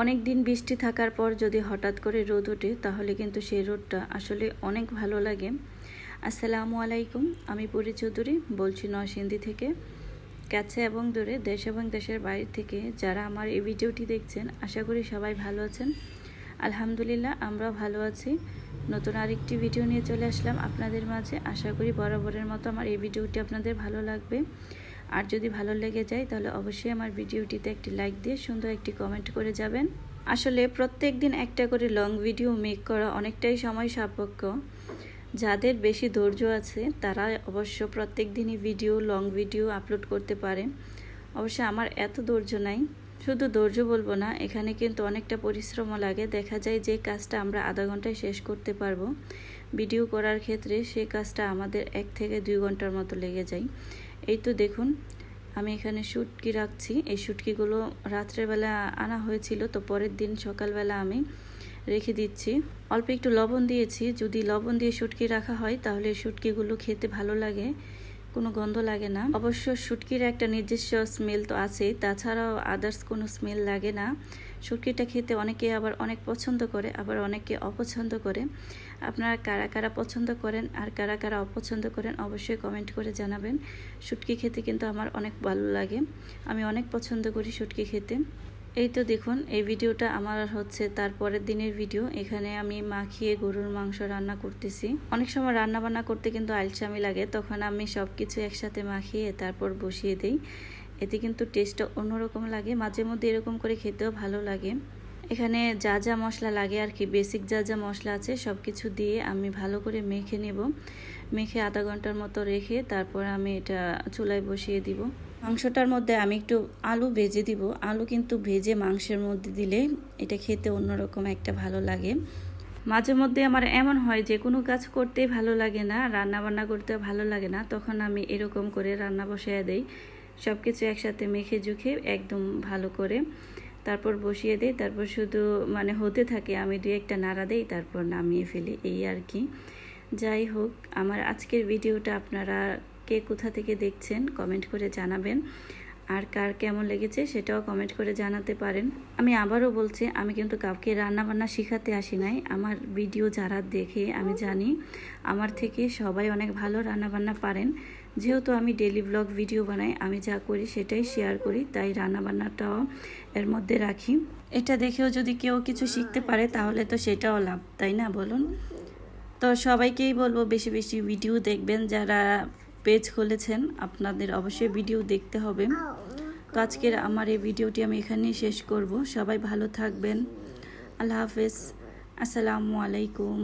অনেক দিন বৃষ্টি থাকার পর যদি হঠাৎ করে রোদ ওঠে, তাহলে কিন্তু সেই রোদটা আসলে অনেক ভালো লাগে। আসসালামু আলাইকুম, আমি পুরী চৌধুরী, বলছি নরসিংদী থেকে। কাছে এবং দূরে, দেশ এবং দেশের বাইরে থেকে যারা আমার এই ভিডিওটি দেখছেন, আশা করি সবাই ভালো আছেন। আলহামদুলিল্লাহ, আমরাও ভালো আছি। নতুন আরেকটি ভিডিও নিয়ে চলে আসলাম আপনাদের মাঝে। আশা করি বরাবরের মতো আমার এই ভিডিওটি আপনাদের ভালো লাগবে। আর যদি ভালো লেগে যায়, তাহলে অবশ্যই আমার ভিডিওটিতে একটি লাইক দিয়ে সুন্দর একটি কমেন্ট করে যাবেন। আসলে প্রত্যেক দিন একটা করে লং ভিডিও মেক করা অনেকটাই সময় সাপেক্ষ। যাদের বেশি ধৈর্য আছে, তারা অবশ্য প্রত্যেক দিনই ভিডিও লং ভিডিও আপলোড করতে পারে। অবশ্য আমার এত ধৈর্য নাই। শুধু ধৈর্য বলব না, এখানে কিন্তু অনেকটা পরিশ্রমও লাগে। দেখা যায় যে কাজটা আমরা আধা ঘন্টায় শেষ করতে পারব। ভিডিও করার ক্ষেত্রে সেই কাজটা আমাদের এক থেকে দুই ঘণ্টার মতো লেগে যায়। এই তো দেখুন, আমি এখানে শুটকি রাখছি। এই শুটকিগুলো রাত্রেবেলা আনা হয়েছিল, তো পরের দিন সকালবেলা আমি রেখে দিচ্ছি। অল্প একটু লবণ দিয়েছি, যদি লবণ দিয়ে শুটকি রাখা হয়, তাহলে শুটকিগুলো খেতে ভালো লাগে। কোনো গন্ধ লাগে না। অবশ্য শুটকির একটা নিজস্ব স্মেল তো আছে, তাছাড়াও আদার্স কোনো স্মেল লাগে না। শুটকিটা খেতে অনেকে আবার অনেক পছন্দ করে, আবার অনেকে অপছন্দ করে। আপনারা কারা কারা পছন্দ করেন আর কারা কারা অপছন্দ করেন অবশ্যই কমেন্ট করে জানাবেন। শুটকি খেতে কিন্তু আমার অনেক ভালো লাগে। আমি অনেক পছন্দ করি শুটকি খেতে। এই তো দেখুন, এই ভিডিওটা আমার হচ্ছে তারপরের দিনের ভিডিও। এখানে আমি মাখিয়ে গরুর মাংস রান্না করতেছি। অনেক সময় রান্না বান্না করতে কিন্তু আলসামি লাগে। তখন আমি সব কিছু একসাথে মাখিয়ে তারপর বসিয়ে দিই। এতে কিন্তু টেস্টটা অন্যরকম লাগে। মাঝে মধ্যে এরকম করে খেতেও ভালো লাগে। এখানে যা যা মশলা লাগে আর কি বেসিক যা যা মশলা আছে সব কিছু দিয়ে আমি ভালো করে মেখে নেব। মেখে আধা ঘণ্টার মতো রেখে তারপর আমি এটা চুলায় বসিয়ে দিব। মাংসটার মধ্যে আমি একটু আলু ভেজে দিব। আলু কিন্তু ভেজে মাংসের মধ্যে দিলে এটা খেতে অন্যরকম একটা ভালো লাগে। মাঝে মধ্যে আমার এমন হয় যে কোনো কাজ করতেই ভালো লাগে না রান্না বান্না করতেও ভালো লাগে না, তখন আমি এরকম করে রান্না বসিয়ে দেই। সব কিছু একসাথে মেখে জুখে একদম ভালো করে তারপর বসিয়ে দিই। তারপর শুধু মানে হতে থাকে, আমি দু একটা নাড়া দিই, তারপর নামিয়ে ফেলি, এই আর কি। যাই হোক, আমার আজকের ভিডিওটা আপনারা কে কোথা থেকে দেখছেন কমেন্ট করে জানাবেন। আর কার কেমন লেগেছে সেটাও কমেন্ট করে জানাতে পারেন। আমি আবারও বলছি, আমি কিন্তু কাউকে রান্নাবান্না শেখাতে আসি নাই। আমার ভিডিও যারা দেখে আমি জানি, আমার থেকে সবাই অনেক ভালো রান্নাবান্না পারেন। যেহেতু আমি ডেলি ব্লগ ভিডিও বানাই, আমি যা করি সেটাই শেয়ার করি, তাই রান্নাবান্নাটাও এর মধ্যে রাখি। এটা দেখেও যদি কেউ কিছু শিখতে পারে, তাহলে তো সেটাও লাভ, তাই না বলুন? তো সবাইকেই বলব, বেশি বেশি ভিডিও দেখবেন। যারা পেজ খুলেছেন, আপনাদের অবশ্যই ভিডিও দেখতে হবে। তো আজকের আমার এই ভিডিওটি আমি এখানেই শেষ করব। সবাই ভালো থাকবেন। আল্লাহ হাফেজ। আসসালামু আলাইকুম।